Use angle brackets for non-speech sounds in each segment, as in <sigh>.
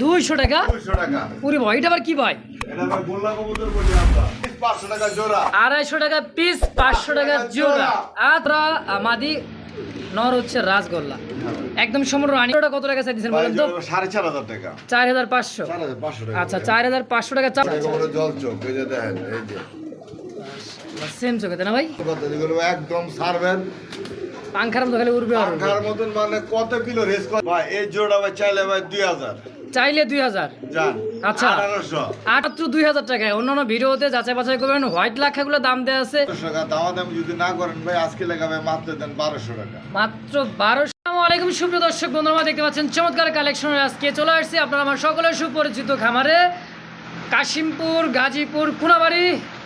দুইশো টাকা? পুরি ভাই এটা আবার কি ভাই? এটা ভাই গোল্লা কবুতর বলি আমরা। পাঁচশো টাকা জোড়া। আড়াইশো টাকা পিস পাঁচশো টাকা জোড়া। আত্রা মাদি নর হচ্ছে রাজগোল্লা একদম সম্পূর্ণ রানি। ওটা কত টাকা চাইছেন বলেন তো? জোড়া সাড়ে চার হাজার টাকা। চার হাজার পাঁচশো। চার হাজার পাঁচশো টাকা। আচ্ছা চার হাজার পাঁচশো টাকা চার এগুলো জল চোখ এই যে দেখেন এই যে। সেম চোখে না ভাই? একদম সারবেন। পাংখার মতো খালি উড়বে আর। পাখার মতন মানে কত কিলো রেস ভাই এই জোড়া ভাই চাইলে ভাই দুই হাজার। চাইলে দুই হাজার। আচ্ছা। মাত্র দুই হাজার টাকায়। অন্যান্য ভিডিওতে যাচাই বাছাই করবেন। হোয়াইট লাখাগুলো দাম দেওয়া আছে। যদি না করেন ভাই আজকে লাগাবে মাত্র দেন বারোশো টাকা। মাত্র বারোশো। আলাইকুম সুপ্রিয় দর্শক বন্ধুরা দেখতে পাচ্ছেন চমৎকার কালেকশন আজকে চলে আসছি। আপনারা আমার সকলের সুপরিচিত খামারে। কাশিমপুর গাজীপুর কুনাবাড়ি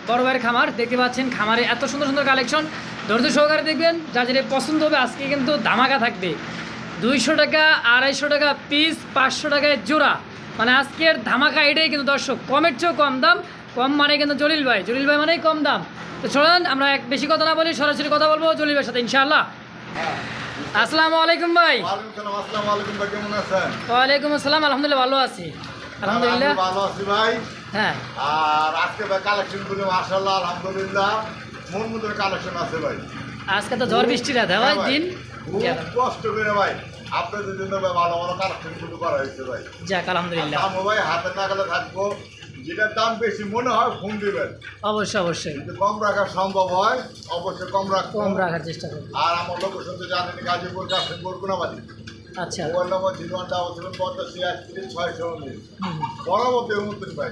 বড় ভাইয়ের খামার। দেখতে পাচ্ছেন খামারে এত সুন্দর সুন্দর কালেকশন ধৈর্য সহকারে দেখবেন যা যেটা পছন্দ হবে আজকে কিন্তু ধামাকা থাকবে। দুইশো টাকা আড়াইশো টাকা পিস পাঁচশো টাকায় জোড়া। মানে আজকের ধামাকা এটাই কিন্তু দর্শক কমের চেয়েও কম দাম কম মানে কিন্তু জলিল ভাই। জলিল ভাই মানেই কম দাম। তো চলেন আমরা এক বেশি কথা না বলি সরাসরি কথা বলব জলিল ভাইয়ের সাথে ইনশাআল্লাহ। আসসালামু আলাইকুম ভাই। ওয়ালাইকুম সালাম আসসালামু আলাইকুম ভাই ওয়ালাইকুম আসসালাম আলহামদুলিল্লাহ ভালো আছি। আলহামদুলিল্লাহ। ভালো আছি ভাই। হ্যাঁ। আর আজকে ভাই কালেকশনগুলো মাশাআল্লাহ আলহামদুলিল্লাহ মন মতন কালেকশন আছে ভাই। আজকে তো ঝড় বৃষ্টি রাত হ্যাঁ ভাই। দিন? খুব কষ্ট করে ভাই। আপনাদের জন্য ভাই ভালো ভালো কালেকশনগুলো করা হয়েছে ভাই। যাক আলহামদুলিল্লাহ। দাম ভাই হাতে নাগালে থাকব। যেটার দাম বেশি মনে হয় ফোন দিবেন। অবশ্যই অবশ্যই। যদি কম রাখা সম্ভব হয় অবশ্যই কম কম রাখার চেষ্টা করব। আর আমার লোকেশন তো জানেন গাজীপুর কাশিমপুর কোনাবাড়ি আচ্ছা। Mobile number zero one double seven পঞ্চাশি ছয়শো উনিশ। ভাই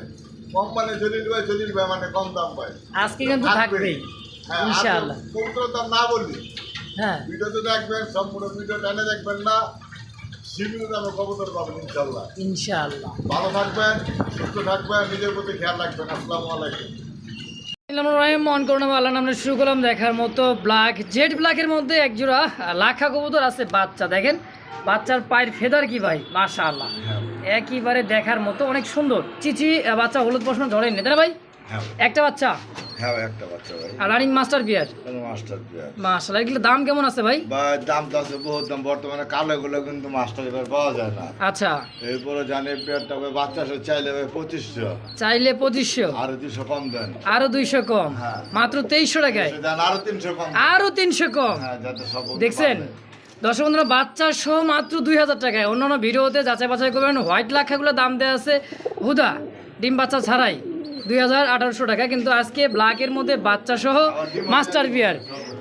কম মানে জলিল ভাই। জলিল ভাই মানে কম দাম ভাই আজকে কিন্তু থাকবেই। হ্যাঁ ইনশাআল্লাহ। দাম না বললি হ্যাঁ। ভিডিওতে দেখবেন সম্পূর্ণ ভিডিও টেনে দেখবেন না। দামে কবুতর পাবেন ইনশাল্লাহ। ইনশাআল্লাহ। ভালো থাকবেন সুস্থ থাকবেন নিজের প্রতি খেয়াল রাখবেন। আসসালামু আলাইকুম। মন করোনা আল্লাহ আমরা শুরু করলাম দেখার মতো ব্ল্যাক জেড ব্ল্যাকের মধ্যে একজোড়া লাখা কবুতর আছে বাচ্চা। দেখেন বাচ্চার পায়ের ফেদার কি ভাই? মাশা আল্লাহ একইবারে দেখার মতো অনেক সুন্দর। চিচি বাচ্চা হলুদ প্রশ্ন ধরেন তাই না ভাই? হ্যাঁ। একটা বাচ্চা? হ্যাঁ একটা বাচ্চা ভাই। আর রানিং মাস্টার বিয়ার মাস্টার প্লেয়ার মাশাআল্লাহ এগুলো দাম কেমন আছে ভাই? দাম তো আছে বহুত দাম বর্তমানে কালো গুলো কিন্তু মাস্টার এবার পাওয়া যায় না। আচ্ছা। এরপরে জানে পেয়ারটা ভাই বাচ্চা সব চাইলে ভাই চাইলে আর কম দেন। আরও দুইশো কম। মাত্র তেইশশো টাকায়? দেন আরও তিনশো কম। আরও তিনশো কম? হ্যাঁ যাতে সব দেখছেন? দর্শক বন্ধুরা বাচ্চা সহ মাত্র দুই হাজার টাকায়। অন্যান্য ভিডিওতে যাচাই বাছাই করবেন। হোয়াইট লাখাগুলো দাম দেওয়া আছে। হুদা ডিম বাচ্চা ছাড়াই। দুই হাজার আঠারোশো টাকা কিন্তু আজকে ব্ল্যাকের মধ্যে বাচ্চা সহ মাস্টার বিয়ার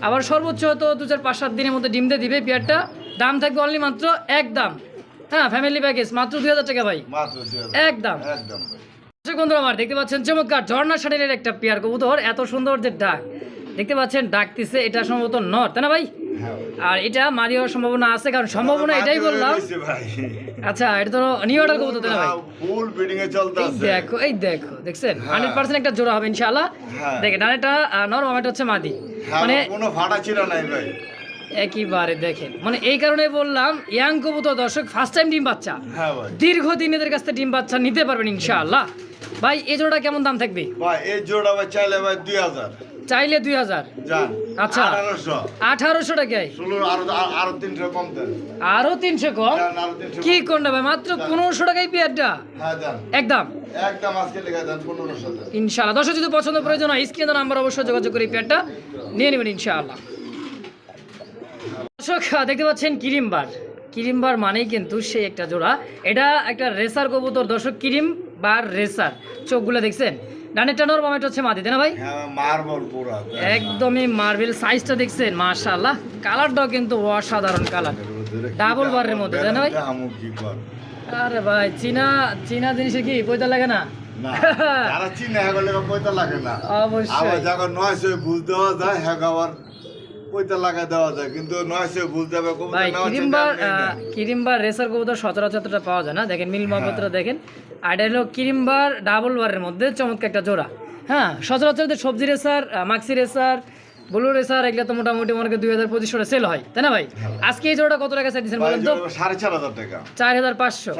আবার সর্বোচ্চ তো দু চার পাঁচ সাত দিনের মধ্যে ডিম দিয়ে দিবে বিয়ারটা দাম থাকবে অনলি মাত্র এক দাম। হ্যাঁ ফ্যামিলি প্যাকেজ মাত্র দুই হাজার টাকা ভাই। একদম ভাই। বন্ধুরা আমার দেখতে পাচ্ছেন চমৎকার ঝর্ণা শাড়ির একটা পেয়ার কবুতর এত সুন্দর যে ডাক। দেখতে পাচ্ছেন ডাকতেছে এটা সম্ভবত নর তাই না ভাই। আর এটা মারি হওয়ার সম্ভাবনা আছে কারণ সম্ভাবনা এটাই বললাম। আচ্ছা এটা তো নিউ অর্ডার তাই না ভাই? ফুল বিডিং এ চলতেছে। দেখো এই দেখো দেখছেন? হ্যাঁ। হান্ড্রেড পার্সেন্ট একটা জোড়া হবে ইনশাআল্লাহ। হ্যাঁ। দেখেন ডানেটা নর এটা হচ্ছে মাদি। হ্যাঁ, মানে কোনো ফাটা ছিল নাই ভাই। একইবারে দেখেন। মানে এই কারণে বললাম ইয়াং কবুতর দর্শক ফার্স্ট টাইম ডিম বাচ্চা। হ্যাঁ ভাই। দীর্ঘদিন এদের কাছ থেকে ডিম বাচ্চা নিতে পারবেন ইনশাআল্লাহ। ভাই এই জোড়াটা কেমন দাম থাকবে? ভাই এই জোড়া ভাই চাইলে ভাই দুই হাজার। চাইলে দুই হাজার। আচ্ছা। আঠারোশো। টাকায় আরও তিনশো কম কি কোনটা ভাই? মাত্র পনেরোশো টাকায় পেয়ারটা হ্যাঁ একদম। দর্শক যদি পছন্দ প্রয়োজন হয় স্ক্রিনে নাম্বার অবশ্যই যোগাযোগ করে পেয়ারটা নিয়ে নেবেন ইনশাআল্লাহ। দর্শক দেখতে পাচ্ছেন কিরিমবার কিরিমবার মানেই কিন্তু সেই একটা জোড়া। এটা একটা রেসার কবুতর। দর্শক কিরিম বার রেসার। চোখগুলো দেখছেন? ডানের টানোর বামেটা হচ্ছে মাদি তাই না ভাই? হ্যাঁ মার্বল পুরা একদমই মার্বেল সাইজটা দেখছেন মাশাআল্লাহ। কালারটাও কিন্তু অসাধারণ কালার। ডাবল বারের মধ্যে, তাই না ভাই? আরে ভাই চীনা চীনা জিনিসে কি পয়তা লাগে না? না যারা চিনে হ্যাঁ গেলে পয়সা লাগে না। <laughs> অবশ্যই। আবার যখন নয় ভুল দেওয়া যায় হ্যাঁ আবার লাগা দেওয়া যায় কিন্তু নয়শো ভুল দেবে ভাই নেওয়ার কিরিমবার রেসার কবুতর পাওয়া যায় না। দেখেন মিল মহব্বতটা দেখেন। আর এটা হলো কিরিমবার ডাবল বারের মধ্যে চমৎকার একটা জোড়া। হ্যাঁ সচরাচর সবজি racer maxi racer blue racer এগুলো তো মোটামুটি মনে দুই হাজার পঁচিশশো সেল হয় তাই না ভাই? আজকে এই জোড়াটা কত টাকা চাইছেন বলেন তো? সাড়ে চার হাজার টাকা। চার হাজার পাঁচশো।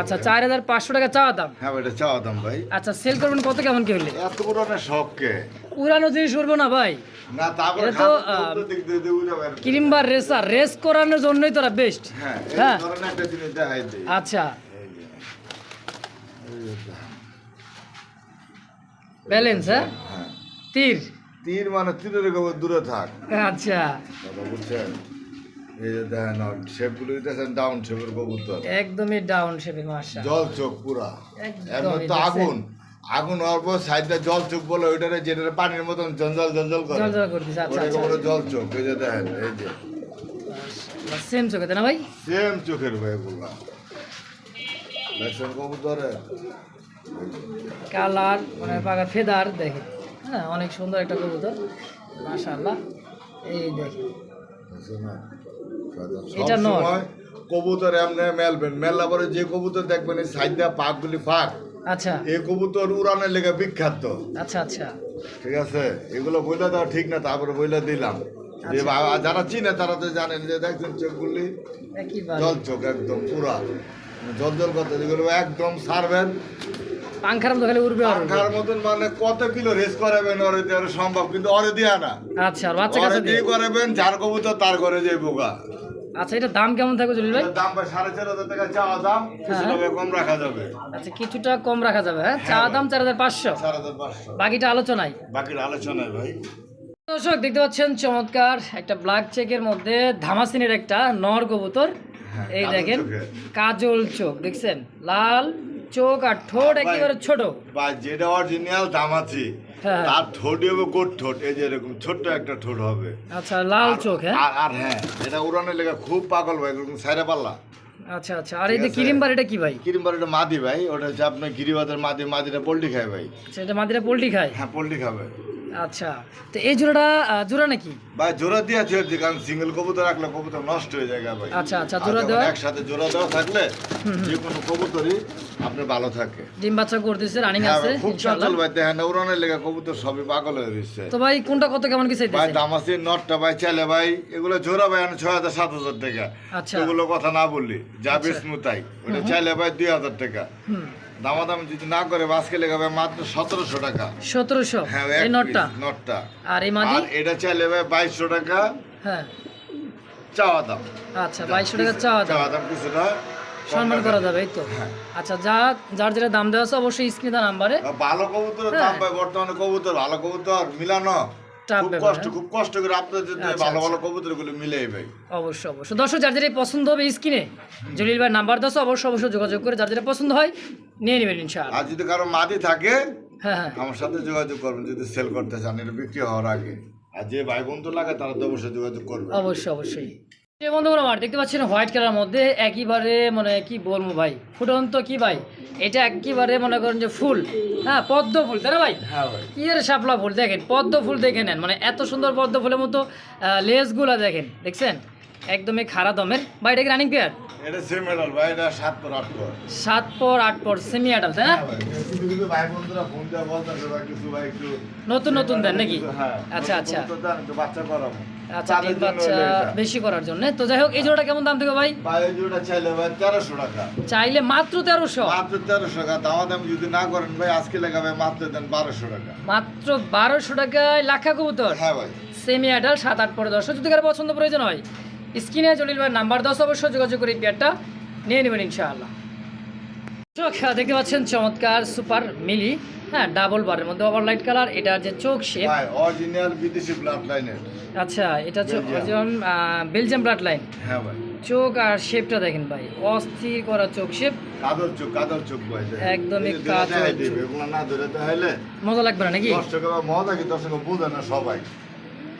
আচ্ছা চার হাজার পাঁচশো টাকা চাওয়া দাম? হ্যাঁ এটা চাওয়া দাম ভাই। আচ্ছা সেল করবেন কত কেমন কি হইলে? এত বড় না শখকে পুরানো জিনিস করব না ভাই। না তারপরে তো, রেসার রেস করানোর জন্যই তোরা বেস্ট হ্যাঁ হ্যাঁ। আচ্ছা। ব্যালেন্স হ্যাঁ? হ্যাঁ। তীর। তীর মানে তীরের কবুতর দূরে থাক। আচ্ছা। কথা বুঝছেন? এই যে দেখেন শেপগুলো দিতেছেন ডাউন শেপের কবুতর। একদমই ডাউন শেপে মাশা জল চোখ পুরা। একদমই এমন তো আগুন। আগুন পর সাইডটা জল চোখ বলে ওইটারে যেটা পানির মতন জঞ্জল জঞ্জল করে। জল জল করতেছে আচ্ছা আচ্ছা বলে জল চোখ। এই যে দেখেন এই যে। সেম চোখে না ভাই? সেম চোখের ভাই এগুলা দেখছেন কবুতরে? কালার মানে পাকার ফেদার দেখে হ্যাঁ অনেক সুন্দর একটা কবুতর। মাশাআল্লাহ। এই দেখে দেখছেন না? এটা নর। কবুতর এমনি মেলবেন। মেলা পরে যে কবুতর দেখবেন এই সাইডটা পাকগুলি ফাঁক। আচ্ছা। এই কবুতর উড়ানের লেগে বিখ্যাত। আচ্ছা আচ্ছা। ঠিক আছে? এগুলো বইলা দেওয়া ঠিক না তারপরে বইলা দিলাম। যে আচ্ছা। যারা চিনে তারা তো জানেন যে দেখছেন চোখগুলি জল চোখ একদম পুরা। জল জল করতে যেগুলো একদম সারবেন। পাংখার মতো খালি উড়বে। মতন মানে কত কিলো রেস করাবেন ওরে দিয়ে সম্ভব কিন্তু ওরে দিয়া না। আচ্ছা আর বাচ্চা কাছে দিয়ে করাবেন যার কবুতর তার ঘরে যে বোকা। আচ্ছা এটা দাম কেমন থাকবে জলিল ভাই? দাম সাড়ে চার হাজার টাকা চাওয়া দাম হ্যাঁ। কম রাখা যাবে। আচ্ছা কিছুটা কম রাখা যাবে হ্যাঁ? চা দাম চার হাজার পাঁচশো। চার হাজার পাঁচশো। বাকিটা আলোচনায়। বাকির আলোচনায় ভাই। দর্শক দেখতে পাচ্ছেন চমৎকার একটা ব্ল্যাক চেকের মধ্যে ধামাসিনের একটা নর কবুতর। হ্যাঁ, এই দেখেন। কাজল চোখ দেখছেন? লাল চোখ আর ঠোঁট একেবারে ছোট। বা যেটা অরিজিনাল দাম আছে। তার ঠোঁট হবে গোট ঠোঁট এই যে এরকম ছোট্ট একটা ঠোঁট হবে। আচ্ছা লাল চোখ হ্যাঁ? আর হ্যাঁ এটা উড়ানের লেগে খুব পাগল ভাই এরকম সাইরে পাল্লা। আচ্ছা আচ্ছা আর এই। কিরিমবার এটা কি ভাই? কিরিমবার এটা মাদি ভাই ওটা হচ্ছে আপনার গিরিবাদের মাদি মাদিটা পোল্ট্রি খায় ভাই। আচ্ছা এটা মাদিরা পোল্ট্রি খায়? হ্যাঁ পোল্ট্রি খাবে। আচ্ছা তো এই জোড়াটা জোড়া নাকি? ভাই জোড়া দিয়ে ছেড়ে কারণ সিঙ্গেল কবুতর রাখলে কবুতর নষ্ট হয়ে যায় ভাই। আচ্ছা, আচ্ছা, জোড়া দেওয়া? একসাথে জোড়া দেওয়া থাকলে যে কোনো কবুতরই আপনার ভালো থাকে। ডিম বাচ্চা করতেছে রানিং হ্যাঁ আছে খুব চঞ্চল ভাই দেখেন উড়ানের লেগে কবুতর সবই পাগল হয়ে রয়েছে তো ভাই কোনটা কত কেমন কি ভাই চাইতেছে দাম আছে নটটা ভাই চাইলে ভাই এগুলো জোড়া ভাই আমি ছয় হাজার সাত হাজার টাকা। আচ্ছা। এগুলো কথা না বললি যা বেসমু তাই। ওটা চাইলে ভাই দুই হাজার টাকা। দামাদাম যদি না করে বাসকে লেগে ভাই মাত্র সতেরোশো টাকা। সতেরোশো? হ্যাঁ এই নটটা? নটটা। আর এই মাদি? আর এটা চাইলে বাইশশো টাকা। হ্যাঁ। চাওয়া দাম। আচ্ছা বাইশশো টাকা চাওয়া দাম। চাওয়া দাম কিছুটা সম্মান করা যাবে। এই তো। হ্যাঁ। আচ্ছা যা যার যেটা দাম দেওয়া আছে অবশ্যই স্ক্রিনে নাম্বারে। ভালো কবুতরের হ্যাঁ। দাম ভাই বর্তমানে কবুতর ভালো কবুতর মিলানো। খুব কষ্ট হ্যাঁ। খুব কষ্ট করে আপনার আচ্ছা, ভালো ভালো আচ্ছা। মিলেই ভাই। অবশ্যই অবশ্যই। দর্শক যার যেটা পছন্দ হবে স্ক্রিনে জলিল ভাই নাম্বার দাও অবশ্যই অবশ্যই যোগাযোগ করে যার যেটা পছন্দ হয় নিয়ে নেবেন ইনশাআল্লাহ। আর যদি কারও মাদি থাকে হ্যাঁ হ্যাঁ। আমার সাথে যোগাযোগ করবেন যদি সেল করতে চান এটা বিক্রি হওয়ার আগে। আর যে ভাই বন্ধু লাগে তারা তো অবশ্যই যোগাযোগ করবে। অবশ্যই অবশ্যই। বন্ধুগুলো আমার দেখতে পাচ্ছেন হোয়াইট কালার মধ্যে একইবারে মানে কি বলব ভাই ফুটন্ত কি ভাই? এটা একেবারে মনে করেন যে ফুল হ্যাঁ পদ্ম ফুল তাই না ভাই? হ্যাঁ কি এর শাপলা ফুল দেখেন পদ্ম ফুল দেখে নেন মানে এত সুন্দর পদ্ম ফুলের মতো আহ, লেজগুলা দেখেন দেখছেন? একদমই খারা দমের। বা এটা কি রানিং পেয়ার ভাই সাত পর আট পর। সাত পর আট পর সেমি আডাল তাই না? হ্যাঁ ভাই। ভাই ভাই ভাই নতুন নতুন দেন নাকি? হ্যাঁ আচ্ছা আচ্ছা। বাচ্চা আচ্ছা তাদের ডিম বাচ্চা বেশি করার জন্য। তো যাই হোক এই জোড়াটা কেমন দাম থেকে ভাই? ভাই এই জোড়া চাইলে ভাই টাকা। চাইলে মাত্র মাত্র টাকা। দামা দাম যদি না করেন ভাই আজকে লাগাবে মাত্র দেন বারোশো টাকা। মাত্র টাকায় লাখা কবুতর? হ্যাঁ ভাই। সেমি অ্যাডাল সাত আট পরে দশ। যদি কারও পছন্দ প্রয়োজন হয় স্ক্রিনে জলিল ভাই নাম্বার দশ অবশ্যই যোগাযোগ করে পেয়ারটা নিয়ে নেবেন ইনশাআল্লাহ। চোখ দেখতে পাচ্ছেন চমৎকার সুপার মিলি। হ্যাঁ ডাবল বারের মধ্যে ওভার লাইট কালার এটা যে চোখ শেপ। ভাই অরিজিনাল বিদেশি ব্লাড লাইনের আচ্ছা এটা হচ্ছে বেলজিয়াম। বেলজিয়াম ব্লাড লাইন হ্যাঁ ভাই। চোখ আর শেপটা দেখেন ভাই অস্থির করা চোখ শেপ। কাদর চোখ কাদর চোখ ভাই একদমই কাদর চোখ। না ধরে মজা লাগবে না নাকি? দর্শক মজা কি দর্শক বোঝে না সবাই।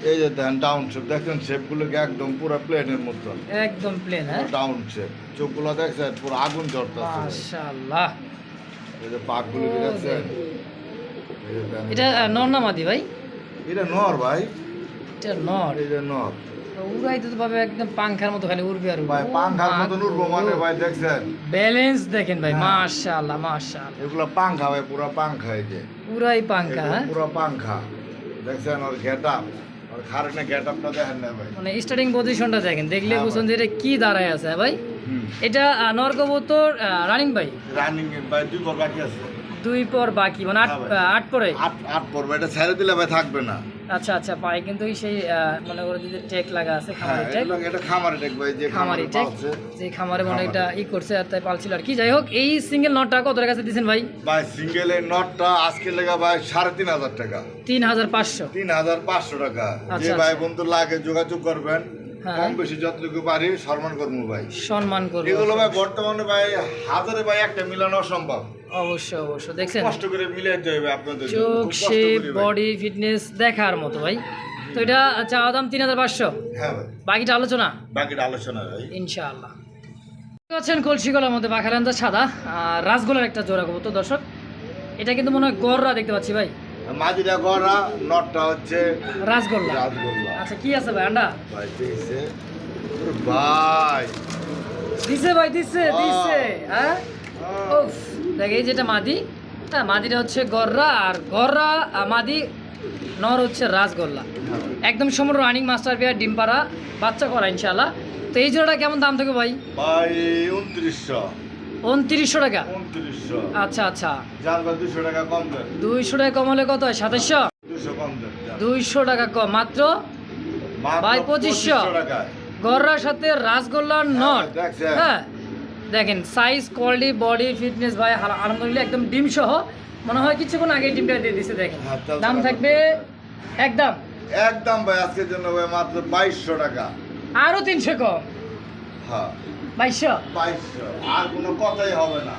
এই যে দেখেন ডাউন শেপ দেখছেন শেপগুলোকে একদম পুরো প্লেনের মতন। একদম প্লেন হ্যাঁ? ডাউন শেপ চোখগুলো দেখছেন পুরো আগুন জ্বরতেছে মাশাআল্লাহ। এই যে পাকগুলো দেখছেন। এটা নর না মাদি ভাই? এটা নর ভাই। এটা নর। এই যে নর। ভাবে একদম পাংখার মতো খালি উড়বে আর ভাই পাংখার মতন উঠবো মানে ভাই দেখছেন? ব্যালেন্স দেখেন ভাই হ্যাঁ। মাশাআল্লাহ মাশাআল্লাহ। এগুলো পাংখা ভাই পুরো পাংখা এই যে। পুরাই পাংখা হ্যাঁ? পুরো পাংখা। দেখছেন ওর গেট আপ ওর গেট আপটা দেখেন না ভাই। মানে স্টার্টিং পজিশনটা দেখেন দেখলে হ্যাঁ যে এটা কি দাঁড়ায় আছে হ্যাঁ ভাই? এটা আহ, নর রানিং ভাই? রানিং ভাই দুই পর বাকি আছে। দুই পর বাকি মানে আট হ্যাঁ আট পরে? আট আট পর্ব এটা ছেড়ে দিলে ভাই থাকবে না। আচ্ছা আচ্ছা পায়ে কিন্তু সেই মনে করে যদি টেক লাগা আছে হ্যাঁ খামারি টেক এটা খামারে দেখব এই যে খামারি টেক যে খামারে মনে এটা ই করছে আর তাই পালছিল আর কি। যাই হোক এই সিঙ্গেল নটটা কত টাকা কাছে দিচ্ছেন ভাই? ভাই সিঙ্গেল এই নটটা আজকে লেগা ভাই সাড়ে তিন হাজার টাকা। তিন হাজার পাঁচশো। তিন হাজার পাঁচশো টাকা। যে আচ্ছা, ভাই আচ্ছা। বন্ধু লাগে যোগাযোগ করবেন। হ্যাঁ। কম বেশি যতটুকু পারি সম্মান করব ভাই। সম্মান করব। এগুলো ভাই বর্তমানে ভাই হাজারে ভাই একটা মিলানো অসম্ভব। অবশ্যই অবশ্যই। দেখছেন? কষ্ট করে মিলিয়ে দিতে হবে আপনাদের চোখ শেপ বডি ফিটনেস দেখার মতো ভাই। তো এটা চাওয়া দাম তিন হাজার পাঁচশো। হ্যাঁ ভাই। বাকিটা আলোচনা? বাকিটা আলোচনা ভাই। ইনশাআল্লাহ। পাচ্ছেন কলসি গলার মধ্যে পাখারান্দা সাদা আর রাসগোলার একটা জোড়া কবুতর তো দর্শক। এটা কিন্তু মনে হয় গররা দেখতে পাচ্ছি ভাই। মাঝিটা গড়া নটটা হচ্ছে রাসগোল্লা। রাজগোল্লা আচ্ছা কি আছে ভাই আন্ডা? ভাই দেখছে ভাই। দিছে ভাই দিছে। দিছে। হ্যাঁ? উফ। দেখ এই যেটা মাদি হ্যাঁ মাদিটা হচ্ছে গররা আর গররা মাদি নর হচ্ছে রাসগোল্লা। একদম সম্পূর্ণ রানিং মাস্টার বিয়ার ডিম পাড়া বাচ্চা করা ইনশাল্লাহ তো এই জোড়াটা কেমন দাম থাকবে ভাই? ভাই উনত্রিশশো। উনত্রিশশো টাকা? আচ্ছা আচ্ছা। দুশো টাকা কম দুইশো টাকা কম হলে কত হয়? সাতাশশো। দুইশো টাকা কম। মাত্র? মাত্র ভাই, পঁচিশশো। গররার সাথে রাসগোল্লার নট হ্যাঁ। দেখেন সাইজ কোয়ালিটি বডি ফিটনেস ভাই আল- আলহামদুলিল্লাহ একদম ডিম সহ। মনে হয় কিছুক্ষণ আগে ডিমটা দিয়ে দিছে দেখেন। হ্যাঁ, দাম থাকবে একদম। একদম ভাই আজকের জন্য ভাই মাত্র বাইশশো টাকা। আরও তিনশো কম। হ্যাঁ। বাইশশো? বাইশশো। আর কোনো কথাই হবে না।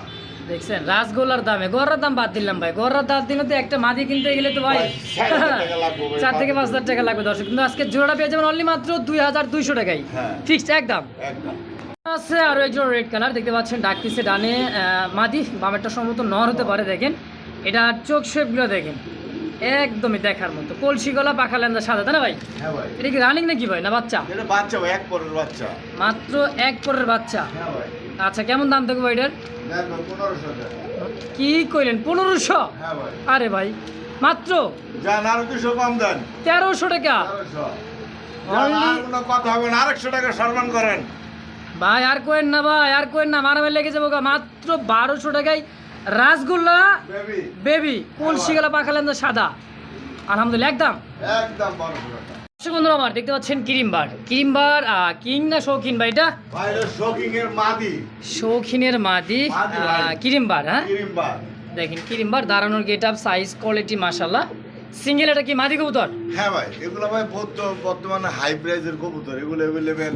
দেখছেন রাসগোল্লার দামে। গররার দাম বাদ দিলাম ভাই। গররার দাম দিলে তো একটা মাদি কিনতে গেলে তো ভাই চার থেকে পাঁচ হাজার টাকা লাগবে দর্শক। কিন্তু আজকে জোড়াটা পেয়ে যাবেন অনলি মাত্র দুই হাজার দুইশো টাকাই হ্যাঁ। ফিক্সড একদম। একদম। আছে আরও একজন রেড কালার দেখতে পাচ্ছেন ডাক পিসে ডানে মাদি বামেরটা সম্ভবত নর হতে পারে দেখেন। এটা চোখ শেপগুলো দেখেন একদমই দেখার মতো। কলসি গলা পাখা লেন্দা সাদা তাই না ভাই? হ্যাঁ এটা কি রানিং নাকি ভাই না বাচ্চা? এটা বাচ্চা ভাই এক পরের বাচ্চা। মাত্র এক পরের বাচ্চা? হ্যাঁ আচ্ছা কেমন দাম থাকবে ভাই এটার? কি কইলেন পনেরোশো? হ্যাঁ আরে ভাই মাত্র? তেরোশো টাকা? কথা হবে না আরেকশো টাকা সম্মান করেন। ভাই আর কোয়েন না ভাই আর কোয়েন না মারামারি লেগে যাব। মাত্র বারোশো টাকায় রাসগোল্লা বেবি। কলসি গলা পাখা লেন্দা সাদা। আলহামদুলিল্লাহ একদম। একদম বারোশো দর্শক বন্ধুরা আমার দেখতে পাচ্ছেন কিরিমবার কিরিমবার আহ, কিং না শৌখিন ভাই এটা? মাদি। শৌখিনের মাদি। কিরিমবার হ্যাঁ? দেখেন কিরিমবার দাঁড়ানোর গেট আপ সাইজ কোয়ালিটি মাসাল্লাহ সিঙ্গেল এটা কি মাদি কবুতর? হ্যাঁ ভাই এগুলো ভাই বর্ত- বর্তমানে হাই প্রাইজের কবুতর। এগুলো অ্যাভেলেবেল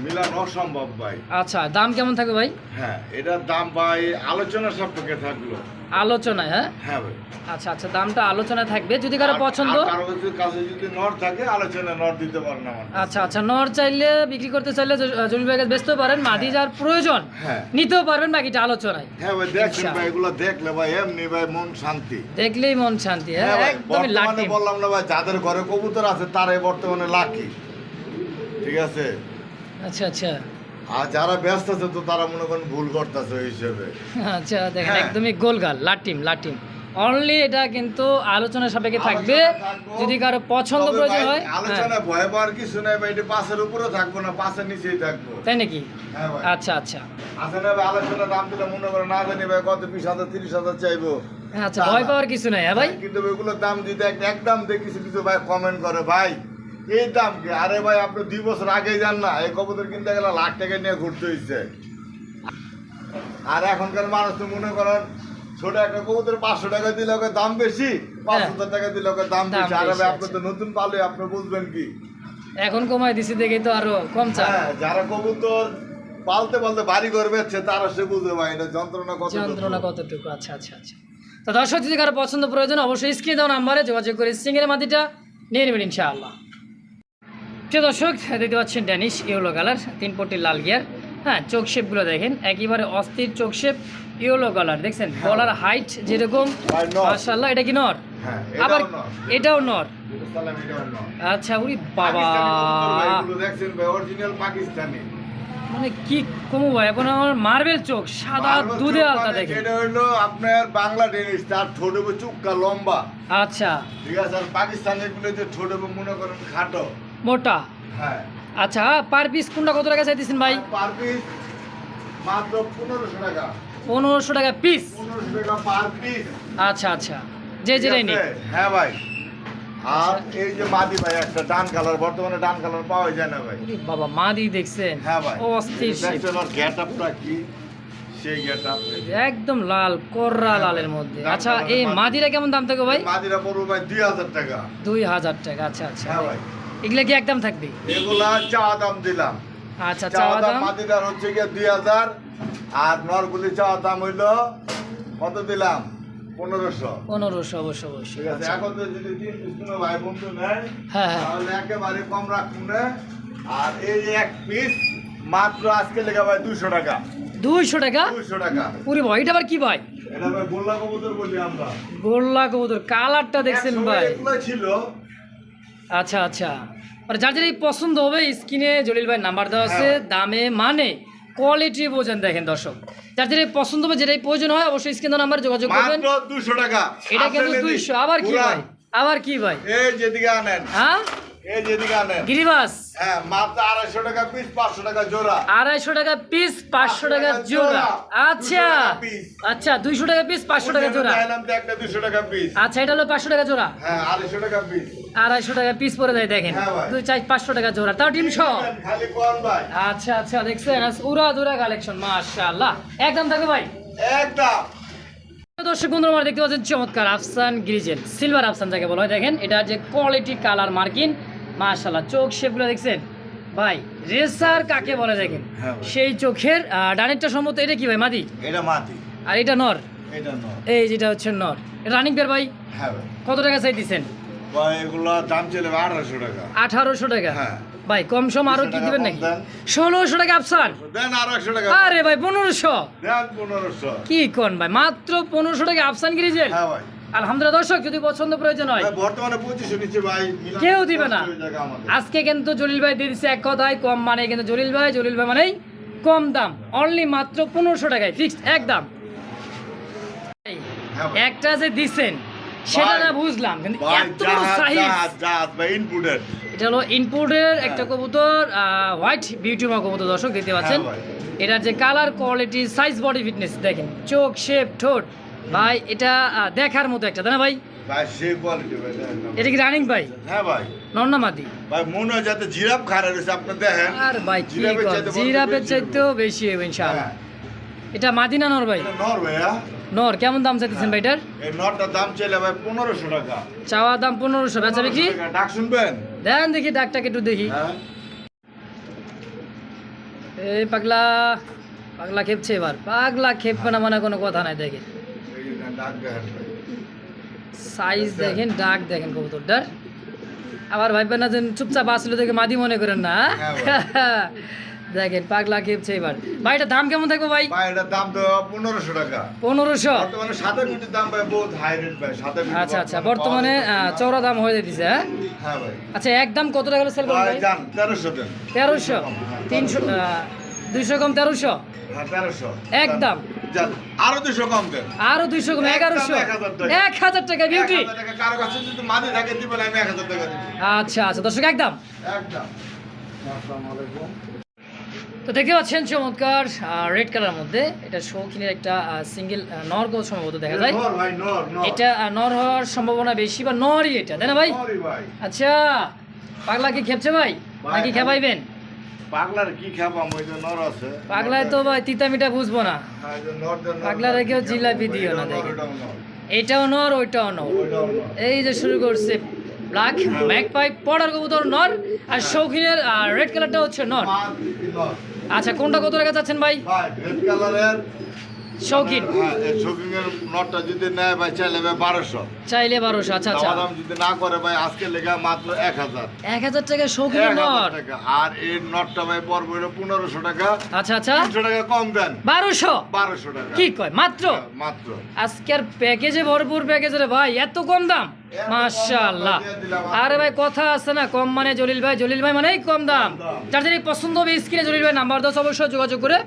মিলান অসম্ভব ভাই। আচ্ছা দাম কেমন থাকবে ভাই? হ্যাঁ এটার দাম ভাই আলোচনা সাপেক্ষে থাকল। আলোচনায় হ্যাঁ? হ্যাঁ ভাই। আচ্ছা আচ্ছা দামটা আলোচনায় থাকবে। যদি কারও পছন্দ কারও যদি কাছে যদি নর থাকে আলোচনা নর দিতে পারেন আমার আচ্ছা আচ্ছা নর চাইলে বিক্রি করতে চাইলে জরুরি ব্যাগে বেচতে পারেন। মাদি যার প্রয়োজন হ্যাঁ। নিতেও পারবেন বাকিটা আলোচনায়। হ্যাঁ ভাই। ভাই এগুলো দেখলে ভাই এমনি ভাই মন শান্তি। দেখলেই মন শান্তি হ্যাঁ হ্যাঁ একদমই বর্তমানে বললাম না ভাই যাদের ঘরে কবুতর আছে তারাই বর্তমানে লাকি ঠিক আছে? আচ্ছা আচ্ছা। আর যারা ব্যস্ত আছে তো তারা মনে করেন ভুল করতেছে ওই হিসেবে। আচ্ছা দেখেন হ্যাঁ। একদমই গোলগাল লাটিম লাটিম অনলি এটা কিন্তু আলোচনা সাপেক্ষে থাকবে যদি কারও পছন্দ প্রয়োজন হয় হ্যাঁ, আলোচনা ভয় পাওয়ার কিছু নাই ভাই এটা পাশের উপরে থাকব না পাশের নিচেই থাকব। তাই নাকি? হ্যাঁ আচ্ছা আচ্ছা। ভাই আলোচনা দাম দিলে মনে করে না জানি ভাই কত বিশ হাজার তিরিশ হাজার চাইব। আচ্ছা ভয় পাওয়ার কিছু নাই হ্যাঁ ভাই? কিন্তু ওইগুলোর দাম এক- একদম কিছু ভাই কমেন্ট করে ভাই। এই দাম কি? আরে ভাই আপনি দুই বছর আগেই যান না এই কবুতর কিনতে গেলে লাখ টাকা নিয়ে ঘুরতে হচ্ছে আর এখনকার মানুষ তো মনে করেন ছোট একটা কবুতর পাঁচশো টাকা দিলে ওকে দাম বেশি পাঁচ হ্যাঁ। হাজার টাকা দিলে ওকে দাম বেশি। আরে ভাই আপনি আচ্ছা। তো নতুন পালে আপনি বুঝবেন কি? এখন কমাই দিছি দেখে তো আরও কম চা হ্যাঁ যারা কবুতর পালতে পালতে বাড়ি ঘর বেচছে তারা সে বুঝবে ভাই এটা যন্ত্রণা কত যন্ত্রণা কতটুকু? আচ্ছা আচ্ছা আচ্ছা। তো দর্শক যদি কারও পছন্দ প্রয়োজন অবশ্যই স্ক্রিনে দেওয়া নাম্বারে যোগাযোগ করে সিঙ্গের মাটিটা নিয়ে নেবেন ইনশাআল্লাহ। প্রিয় দর্শক দেখতে পাচ্ছেন ড্যানিশ ইয়েলো কালার তিন পট্টির লাল গিয়ার হ্যাঁ চোখ শেপগুলো দেখেন একেবারে অস্থির চোখ শেপ ইয়েলো কালার দেখছেন? গলার হাইট যেরকম ভাই, মাশাআল্লাহ এটা কি নর? হ্যাঁ আবার এটাও নর। আচ্ছা উনি বাবা। দেখছেন অরিজিনাল পাকিস্তানি। মানে কি কমু ভাই? এখন আমার মার্বেল চোখ সাদা দুধে আলতা মানে দেখেন যেটা হলো আপনার বাংলা ডেনিস তার ঠোঁট হবে চুক্কা লম্বা। আচ্ছা। ঠিক আছে আর পাকিস্তানেরগুলো যে ঠোঁট হবে মনে করেন খাটো। মোটা? হ্যাঁ। আচ্ছা পার পিস কোনটা কত টাকা চাইতেছেন ভাই? পার পিস মাত্র পনেরোশো টাকা। পনেরোশো টাকা পিস পনেরোশো টাকা পার পিস আচ্ছা আচ্ছা। যে যেটাই নেই হ্যাঁ ভাই। আর এই যে মাদি ভাই একটা ডান কালার বর্তমানে ডান কালার পাওয়া যায় না ভাই। বাবা মাদি দেখছেন? হ্যাঁ ভাই। অস্থির গেট আপটা কি? একদম লাল কররা লালের মধ্যে। আচ্ছা এই মাদিরা কেমন দাম থাকবে ভাই? মাদিরা পড়ব ভাই দুই হাজার টাকা। দুই হাজার টাকা আচ্ছা আচ্ছা। হ্যাঁ ভাই। এগুলা কি একদম থাকবে? এগুলা চা দাম দিলাম। আচ্ছা চা দাম মাদিদার হচ্ছে গিয়ে দুই হাজার। আর নরগুলি চা দাম হইল কত দিলাম? পনেরোশো। পনেরোশো অবশ্য অবশ্যই ঠিক আছে আচ্ছা। এখন তো যদি তিন পিস কোনো ভাই বন্ধু নেয় হ্যাঁ হ্যাঁ। তাহলে একেবারে কম রাখুন না আর এই যে এক পিস মাত্র আজকে লেগে ভাই দুশো টাকা। দুইশো টাকা? টাকা। পুরি ভাই এটা আবার কি ভাই? এটা ভাই গোল্লা কবুতর বলি আমরা। গোল্লা কবুতর কালারটা দেখছেন ভাই। ছিল। আচ্ছা আচ্ছা। মানে যার এই পছন্দ হবে স্ক্রিনে জলিল ভাই নাম্বার দেওয়া আছে হ্যাঁ। দামে মানে। কোয়ালিটি বোঝেন দেখেন দর্শক যার পছন্দ হবে যেটাই প্রয়োজন হয় অবশ্যই স্ক্রিন নাম্বার যোগাযোগ করবেন মাত্র দুশো টাকা এটা কিন্তু দুইশো। আবার কি পুরা। আবার কি ভাই? এই যেদিকে আনেন। হ্যাঁ? এই যেদিকে আনেন। গিরিবাস? হ্যাঁ মাত্র আড়াইশো টাকা পিস পাঁচশো টাকা জোড়া। আড়াইশো টাকা পিস পাঁচশো টাকা জোড়া। আচ্ছা। আচ্ছা দুইশো টাকা পিস পাঁচশো টাকা জোড়া। একটা দুশো টাকা পিস আচ্ছা এটা হলো পাঁচশো টাকা জোড়া। হ্যাঁ আড়াইশো টাকা পিস আড়াইশো টাকা পিস পরে দেয় দেখেন। হ্যাঁ ভাই। দুই চার পাঁচশো টাকা জোড়া। তাও ডিম সহ। আচ্ছা আচ্ছা দেখছেন? উড়া দুরা কালেকশন মাশাআল্লাহ। একদম থাকবে ভাই? একদম। দর্শক বন্ধুরা আমরা দেখতে পাচ্ছেন চমৎকার আফসান গ্রিজেল সিলভার আফসান যাকে বলা হয়। দেখেন এটা যে কোয়ালিটি কালার মার্কিন মাশাআল্লাহ চোখ শেপগুলো দেখছেন? ভাই রেসার কাকে বলে দেখেন? হ্যাঁ সেই চোখের ডানেরটা সম্ভবত এটা কি ভাই মাদি? এটা মাটি আর এটা নর? এই যেটা হচ্ছে নর। রানিং বের ভাই? হ্যাঁ কত টাকা চাই দিচ্ছেন? ভাই এগুলো দাম চলে আঠারোশো টাকা। আঠারোশো টাকা। হ্যাঁ। ভাই কম সম আরও কি দিবেন নাকি? ষোলোশো টাকা আফসান। আরও ভাই পনেরোশো। কি কোন ভাই মাত্র পনেরোশো টাকা আফসান গ্রিজেল হ্যাঁ আলহামদুলিল্লাহ দর্শক যদি পছন্দ প্রয়োজন হয়। বর্তমানে ভাই কেউ দিবে না। আজকে কিন্তু জলিল ভাই দিয়ে দিচ্ছে এক কথায় কম মানে কিন্তু জলিল ভাই জলিল ভাই মানেই কম দাম। অনলি মাত্র পনেরোশো টাকায় ফিক্সড একদম। এই, হ্যাঁ একটা যে দিচ্ছেন সেটা না বুঝলাম কিন্তু এত বড় সাইজ জাহাজ, জাহাজ ভাই, এটা হলো ইনপুটের একটা হ্যাঁ। কবুতর হোয়াইট বিউটিমা কবুতর দর্শক দেখতে পাচ্ছেন? হ্যাঁ এটার যে colour quality size body fitness দেখেন চোখ শেপ ঠোঁট। ভাই এটা দেখার মতো একটা তাই না ভাই। এটা কি রানিং ভাই? হ্যাঁ ভাই। নন্নামাদি ভাই মনে হয় যাতে জিরাফ খারা রয়েছে আপনি দেখেন। আর ভাই জিরাফের চাইতেও বেশি হবে ইনশাআল্লাহ। হ্যাঁ। এটা মাদিনা নর ভাই। নর ভাইয়া নর কেমন দাম চাইতেছেন ভাই এটার? এই নটটার দাম চাইলে ভাই পনেরোশো টাকা। চাওয়া দাম পনেরোশো বেচা বিক্রি? ডাক শুনবেন? দেন দেখি ডাকটাকে একটু দেখি। হ্যাঁ। এই পাগলা পাগলা খেপছে এবার। পাগলা খেপবে না মানে কোনো কথা নাই দেখেন। সাইজ দেখেন ডাক দেখেন। কবুতরটার। আবার ভাববেন না যে চুপচাপ আসলে দেখে মাদি মনে করেন না হ্যাঁ? <laughs> দেখেন পাগলা খেপছে এবার। ভাই দাম কেমন থাকবে ভাই? ভাই এটার দাম তো পনেরোশো টাকা। পনেরোশো? বর্তমানে সাদা দাম ভাই বহুত হাই রেট ভাই সাদা আচ্ছা আচ্ছা বর্তমানে চওড়া দাম হয়ে যেতেছে হ্যাঁ? হ্যাঁ ভাই। আচ্ছা একদম কত টাকা সেল করবেন ভাই ভাই? তেরোশো তেরোশো? তিনশো দুইশো কম তেরোশো? হ্যাঁ তেরোশো। একদম। আরও দুশো কম দেন। আরও দুইশো কম এগারোশো? এক হাজার টাকা। বিউটি এক হাজার টাকা কারও কাছে যদি মাদি থাকে দিবেন আমি এক হাজার টাকা আচ্ছা আচ্ছা দর্শক একদম একদম আসসালামু আলাইকুম। তো দেখতে পাচ্ছেন চমৎকার রেড কালার মধ্যে। এটা শৌখিনের একটা সিঙ্গেল নর গোল সম্ভবত দেখা যায়। এটা নর হওয়ার সম্ভাবনা বেশি বা নরই এটা তাই না ভাই? আচ্ছা পাগলা কি খেপছে ভাই? নাকি খেপাইবেন? পাগলার কি খাবাম ওই নর আছে। পাগলায় তো ভাই তিতা মিটা বুঝব না। হ্যাঁ, পাগলারে কেউ জিলাপি দিও না দেখে। নর, ওইটাও নর, এটাও নর ওইটাও নর। এই যে শুরু করছে ব্ল্যাক ম্যাক পাই পড়ার কবুতর নর আর শৌখিনের রেড কালারটা হচ্ছে নর। আচ্ছা কোনটা কত টাকা চাচ্ছেন ভাই? রেড কালারের শৌখিন। হ্যাঁ শৌখিনের নটটা যদি নেয় ভাই চাইলে ভাই বারোশো। চাইলে বারোশো আচ্ছা আচ্ছা। দাম যদি না করে ভাই আজকে লেগে মাত্র এক হাজার। এক হাজার টাকা টাকা। আর এই নটটা ভাই হলো পনেরোশো টাকা। আচ্ছা আচ্ছা। তিনশো টাকা কম দেন। বারোশো? বারোশো টাকা। কি কয়? মাত্র? হ্যাঁ, মাত্র। আজকের প্যাকেজে ভরপুর প্যাকেজ রে ভাই এত কম দাম? দাম আরে ভাই কথা আছে না কম মানে জলিল ভাই। জলিল ভাই মানেই কম দাম। কম দাম। যার যার পছন্দ হবে স্ক্রিনে জলিল ভাই নাম্বার দশ অবশ্যই যোগাযোগ করে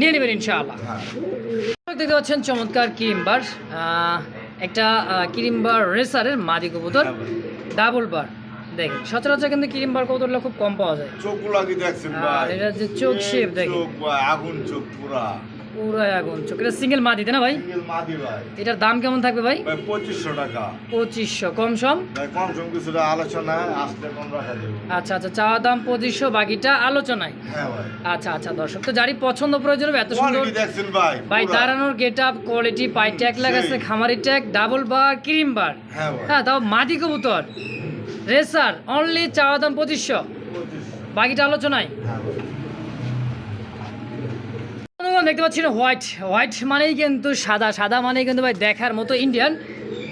নিয়ে নেবেন ইনশাআল্লাহ। দেখতে পাচ্ছেন চমৎকার কিরিমবার একটা কিরিমবার রেসারের মাদি কবুতর হ্যাঁ ডাবল বার। দেখেন সচরাচর কিন্তু ক্রিমবার কবুতরগুলো খুব কম পাওয়া যায়। চোখগুলা কি দেখছেন ভাই। এটা যে চোখ শেপ দেখেন। আগুন চোখ পুরা। পুরাই আগুন। চোখ এটা সিঙ্গেল না ভাই? সিঙ্গেল মাদি ভাই। এটার দাম কেমন থাকবে ভাই? টাকা। কম সম? ভাই কম সম কিছুটা আলোচনা আসলে কম রাখা যাবে। আচ্ছা আচ্ছা চাওয়া দাম বাকিটা আলোচনায়। হ্যাঁ ভাই। আচ্ছা আচ্ছা দর্শক তো যারই পছন্দ প্রয়োজন হবে এত সুন্দর দেখছেন ভাই দাঁড়ানোর কোয়ালিটি পাই ট্যাগ। খামারি tag double bar cream bar হ্যাঁ ভাই। হ্যাঁ তাও মাদি কবুতর। রেসার অনলি চাওয়া দাম পঁচিশশো। বাকিটা আলোচনায়। হ্যাঁ বন্ধুগণ, দেখতে পাচ্ছি না হোয়াইট হোয়াইট মানেই কিন্তু সাদা সাদা মানেই কিন্তু ভাই দেখার মতো ইন্ডিয়ান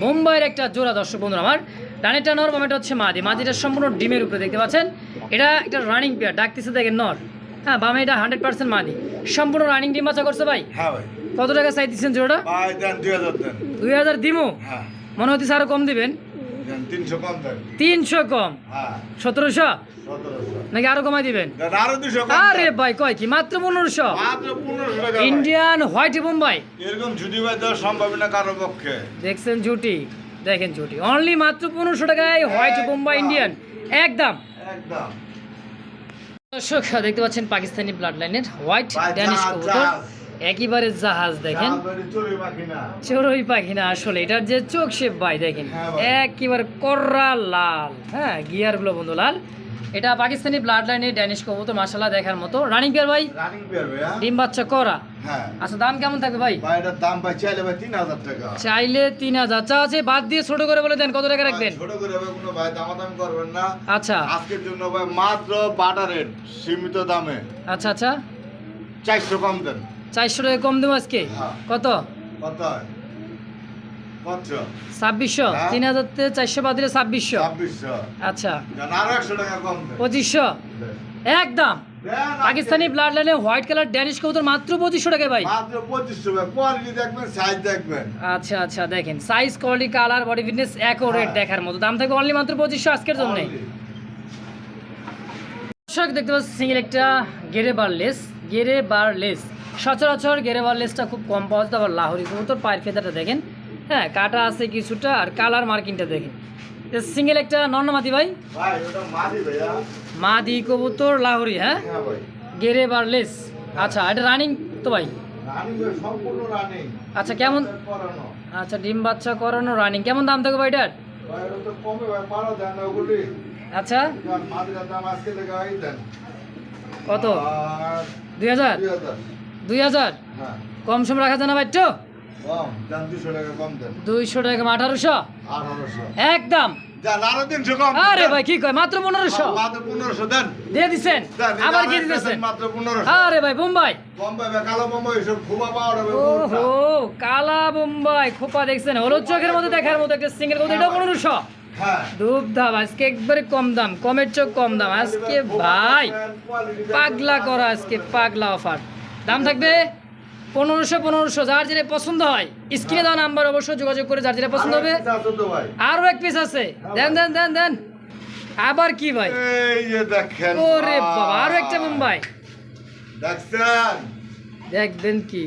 বোম্বাইয়ের একটা জোড়া দর্শক বন্ধুরা আমার। ডানেরটা নর বামেটা হচ্ছে মাদি। মাদিটা সম্পূর্ণ ডিমের উপরে দেখতে পাচ্ছেন? এটা একটা রানিং পেয়ার ডাকতেছে দেখেন নর। হ্যাঁ বামে এটা হান্ড্রেড পার্সেন্ট মাদি। সম্পূর্ণ রানিং ডিম বাচ্চা করছে ভাই? হ্যাঁ ভাই। কত টাকা চাই দিচ্ছেন জোড়াটা দুই হাজার দিমু? হ্যাঁ। মনে হচ্ছে আরও কম দিবেন। তিনশো কম হ্যাঁ। সতেরোশো? নাকি আরও কমাই দিবেন? আরও ভাই কয় কি? মাত্র পনেরোশো। Indian white Bombay? এরকম ভাই দেওয়ার সম্ভব না কারও পক্ষে। দেখছেন ঝুটি? দেখেন ঝুটি। অনলি মাত্র পনেরোশো টাকায় হোয়াইট বোম্বাই ইন্ডিয়ান। একদম। দর্শক দেখতে পাচ্ছেন পাকিস্তানি ব্লাড লাইনের হোয়াইট ড্যানিশ কবুতর। একেবারে জাহাজ দেখেন। চড়ুই পাখি না আসলে এটার যে চোখ শেপ ভাই দেখেন হ্যাঁ ভাই। একেবারে কররা লাল হ্যাঁ গিয়ারগুলো বন্ধু লাল। এটা পাকিস্তানি ব্লাড লাইনের ড্যানিশ কবুতর মাসালা দেখার মতো। রানিং পেয়ার ভাই? ডিম বাচ্চা করা। হ্যাঁ। আচ্ছা দাম কেমন থাকবে ভাই? দাম ভাই চাইলে ভাই তিন হাজার টাকা। চাইলে তিন হাজার। চা আছে বাদ দিয়ে ছোট করে বলে দেন কত টাকা রাখবেন? ছোট করে কোনো ভাই দামাদামি করবেন না। আচ্ছা। আজকের জন্য ভাই মাত্র বাটার রেট সীমিত দামে। আচ্ছা আচ্ছা। চারশো কম দেন। চারশো টাকা কম দেবো আজকে? হ্যাঁ। কত? কত? ছাব্বিশশো। হ্যাঁ। তিন হাজার থেকে চারশো বাদ দিলে ছাব্বিশশো। আচ্ছা। টাকা পঁচিশশো? একদম। পাকিস্তানি ব্লাড লাইনে হোয়াইট কালার ড্যানিশ কবুতর মাত্র পঁচিশশো টাকায় ভাই। আচ্ছা আচ্ছা দেখেন। Size quality colour body fitness rate. দেখার মতো। দাম থাকবে অনলি মাত্র পঁচিশশো আজকের জন্য। দর্শক দেখতে পাচ্ছি সিঙ্গেল একটা গেরে বার লেস গেরে বার লেস সচরাচর গেরে বার লেসটা খুব কম পাওয়া যায় আবার লাহোরি কবুতর পায়ের ফেদাটা দেখেন। হ্যাঁ কাটা আছে কিছুটা আর কালার মার্কিংটা দেখেন। সিঙ্গেল একটা নন্নমাতি ভাই? মাদি কবুতর লাহোরি হ্যাঁ? হ্যাঁ ভাই। গেরে বার লেস আচ্ছা এটা রানিং তো ভাই? আচ্ছা কেমন? আচ্ছা ডিম বাচ্চা করানো রানিং কেমন দাম থাকবে ভাই এটার? আচ্ছা। কত? দুই হাজার। দুই হাজার? হ্যাঁ। কম সম রাখা যায় না দুইশো টাকা আঠারোশো? একদম। আরও ভাই কি কয় মাত্র পনেরোশো? দিয়ে দিচ্ছেন আবার কি দিতেছেন? আরে ভাই বোম্বাই। বোম্বাই বা কালো বোম্বাই এসব খুবা পাওয়া যাবে ওহো কালা বোম্বাই খোপা দেখছেন? হলুদ চোখের মধ্যে দেখার মতো একটা সিঙ্গেল কত এটা পনেরোশো? হ্যাঁ। ধূপ দাম আজকে একবারে কম দাম কমের চোখ কম দাম। আজকে ভাই পাগলা করা আজকে পাগলা অফার দাম থাকবে পনেরোশো পনেরোশো যার যেটা পছন্দ হয়। স্ক্রিনে দেওয়া নাম্বার অবশ্যই যোগাযোগ করে যার যেটা পছন্দ হবে। আরও এক পিস আছে। দেন দেন দেন দেন। আবার কি ভাই? ওরে বাবা আরও একটা মুম্বাই। দেখছেন? দেখবেন কি?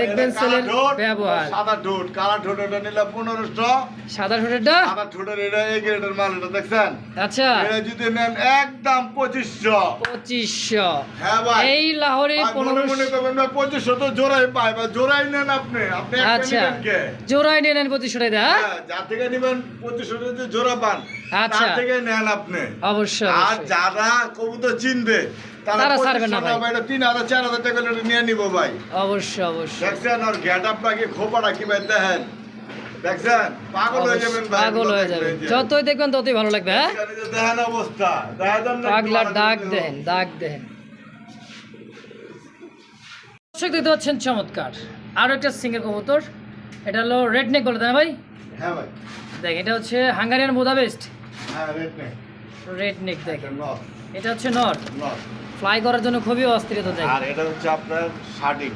দেখবেন ছেলের ব্যবহার। সাদা ঠোঁট। কালা ঠোঁট এটা নিলে পনেরোশো। সাদা ঠোঁটেরটা সাদা ঠোঁটের এটা এই গ্রেডের মাল এটা দেখছেন? আচ্ছা। এটা যদি নেন একদম পঁচিশশো। পঁচিশশো। হ্যাঁ ভাই। এই লাহোরে ভাই, মনে করবেন ভাই পঁচিশশো তো জোড়াই পাই বা জোড়াই নেন আপনি। আপনি আচ্ছা। জোড়াই নিয়ে নেন পঁচিশশো টাকা হ্যাঁ? হ্যাঁ, যার থেকে নিবেন পঁচিশশো যে জোড়া পান আচ্ছা। থেকে নেন আপনি। অবশ্যই আর। যারা কবুতর চিনবে তারা ছাড়বে না ভাই। ভাই। এটা তিন হাজার চার হাজার টাকা নিয়ে নিবো ভাই। অবশ্যই অবশ্যই। দেখছেন আর গেট আপনাকে খোপাটা কি ভাই দেখেন? দেখছেন? পাগল হয়ে যাবেন ভাই পাগল হয়ে যাবে যতই দেখবেন ততই ভালো লাগবে হ্যাঁ? দেখেন অবস্থা। দেখা যান না পাগলার একটু ডাক দেন ডাক দেন। দর্শক দেখতে পাচ্ছেন চমৎকার। আরও একটা সিঙ্গেল কবুতর। এটা হলো রেড নেক বলে ভাই? হ্যাঁ ভাই। দেখ এটা হচ্ছে হাঙ্গারিয়ান বুদাবেস্ট হ্যাঁ রেড নেক রেড নেক দেখেন এটা হচ্ছে নর নট ফ্লাই করার জন্য খুবই অস্থির তো দেখেন। আর এটা হচ্ছে আপনার শার্টিং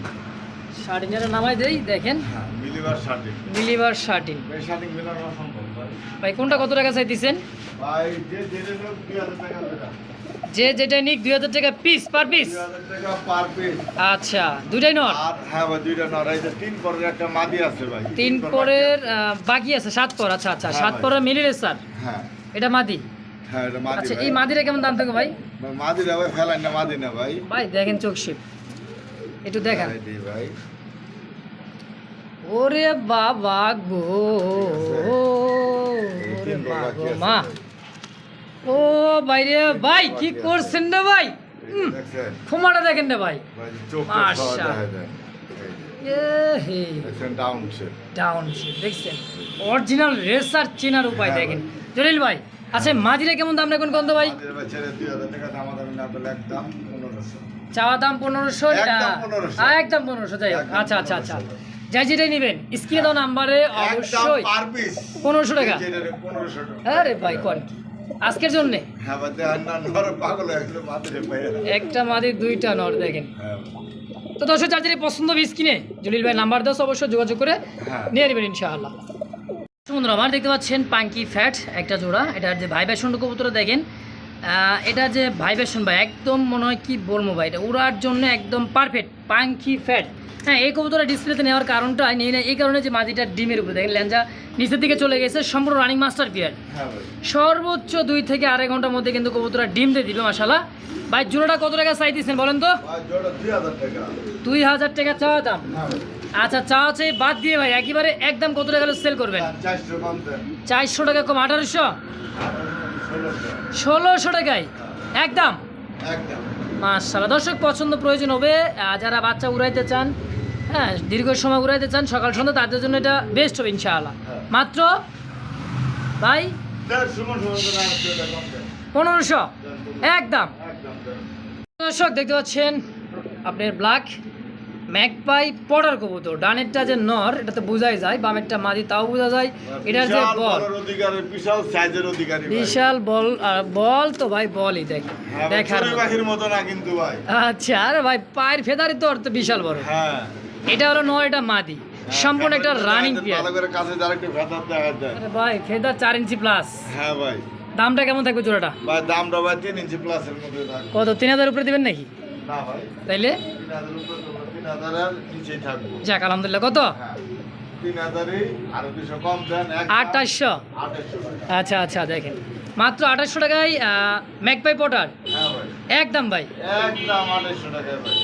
শার্টিনের নামাই দেই দেখেন। হ্যাঁ মিলিবার শার্টিং মিলিবার শার্টিন। এই শার্টিং মিলানো সম্ভব ভাই। ভাই কোনটা কত টাকা চাইতেছেন? ভাই যে যেটা হোক দুই হাজার টাকা দেবেন যে যেটা নিক দুই হাজার টাকা পিস পার পিস দুই হাজার টাকা পার পিস আচ্ছা দুইটাই নর আর হ্যাঁ ভাই দুইটা নর এই যে তিন পরের একটা মাদি আছে ভাই। তিন পরের বাকি আছে সাত পর। আচ্ছা আচ্ছা হ্যাঁ সাত পরের মিলিয়ে স্যার। হ্যাঁ। এটা মাদি? হ্যাঁ এটা মাদি আচ্ছা এই মাদিটা কেমন দাম থাকবে ভাই? ভাই, মাদি না ভাই ফেলাই না মাদি না ভাই। ভাই দেখেন চোখ শিপ। একটু দেখান। ভাই। ওরে বাবা গো মা। ও বাইরে ভাই কি করছেন রে ভাই? ক্ষমাটা দেখেন রে ভাই। ডাউন দেখছেন অরিজিনাল রেসার চেনার উপায় হ্যাঁ দেখেন। জলিল ভাই আচ্ছা মাদিরা কেমন দাম রাখবেন কত ভাই? আমাদের এবার ছেড়ে 2000 টাকা দামাদামি না পেলে একদম 1500 চাওয়া দাম পনেরোশো একদম 1500 একদম পনেরোশো যাই হোক। আচ্ছা আচ্ছা আচ্ছা। 1500 যাই যেটাই নেবেন স্ক্রিনে দেওয়া নাম্বারে অবশ্যই পনেরোশো টাকা। এই যে এটা 1500 টাকা। আরে ভাই কোন কি? আজকের জন্য? হ্যাঁ। একটা মাদি দুইটা নর দেখেন। হ্যাঁ, তো দর্শক যার পছন্দ হবে স্ক্রিনে জলিল ভাই নাম্বার দাও অবশ্যই যোগাযোগ করে হ্যাঁ। নিয়ে নেবেন ইনশাআল্লাহ। বন্ধুরা আমার দেখতে পাচ্ছেন পাঙ্কি ফ্যাট একটা জোড়া। এটার যে ভাইব্রেশন কবুতরা দেখেন। এটা যে ভাইব্রেশন ভাই একদম মনে হয় কি বলব ভাই এটা উড়ার জন্য একদম পারফেক্ট পাঙ্কি ফ্যাট। হ্যাঁ এই কবুতরা ডিসপ্লেতে নেওয়ার কারণটা নিয়ে নেয় এই কারণে যে মাদিটা ডিমের উপরে। দেখেন ল্যাঞ্জা নিচের দিকে চলে গেছে সম্পূর্ণ রানিং মাস্টার পিয়ার সর্বোচ্চ দুই থেকে আড়াই ঘণ্টার মধ্যে কিন্তু কবুতরা ডিম দিয়ে দিবে মাসালা ভাই জোড়াটা কত টাকা চাই দিচ্ছেন বলেন তো? ভাই, জোড়া 2000 টাকা। দুই হাজার টাকা চাওয়া দাম। হ্যাঁ। আচ্ছা চাওয়া চাই বাদ দিয়ে ভাই একেবারে একদম কত টাকা সেল করবেন? আর 400 কম দেন। চারশো টাকা কম আঠারোশো? 1600 ষোলোশো টাকায়? একদম? একদম। মাশাল্লাহ দর্শক পছন্দ প্রয়োজন হবে। যারা বাচ্চা উড়াইতে চান হ্যাঁ দীর্ঘ সময় উড়াইতে চান সকাল সন্ধ্যা তাদের জন্য এটা বেস্ট হবে ইনশাআল্লাহ। হ্যাঁ। মাত্র? ভাই। পনেরোশো? একদম। দর্শক দেখতে পাচ্ছেন আপনার ব্ল্যাক ম্যাকপাই পড়ার কবুতর ডানেরটা যে নর এটা তো বোঝাই যায় বামেরটা মাদি তাও বোঝা যায়। এটার যে বল। বিশাল সাইজের অধিকারী বিশাল বল বল তো ভাই বলই দেখ হ্যাঁ দেখার চড়ুই মতো। না কিন্তু ভাই। আচ্ছা আরে ভাই পায়ের ফেদারি তো অর্থ বিশাল বড়। হ্যাঁ। এটা হলো নর এটা মাদি। সম্পূর্ণ একটা রানিং পিয়ার ভালো করে কাছে যার একটু ভেতর দেখা যায়। আরে ভাই ফেদার চার ইঞ্চি প্লাস হ্যাঁ ভাই। দামটা কেমন থাকবে জোড়াটা ভাই দামটা ভাই তিন ইঞ্চি প্লাসের মধ্যে থাকবে। কত তিন হাজার উপরে দিবেন নাকি? না ভাই। তাইলে? তিন হাজার উপরে দেবো, তিন হাজারের নিচেই থাকব। যাক আলহামদুলিল্লাহ কত? হ্যাঁ তিন হাজারই আরও দুশো কম দেন আঠাশশো আচ্ছা আচ্ছা দেখেন। মাত্র আঠাশশো টাকায় ম্যাকপাই পটার? হ্যাঁ একদম ভাই। একদম আঠাশশো টাকা ভাই।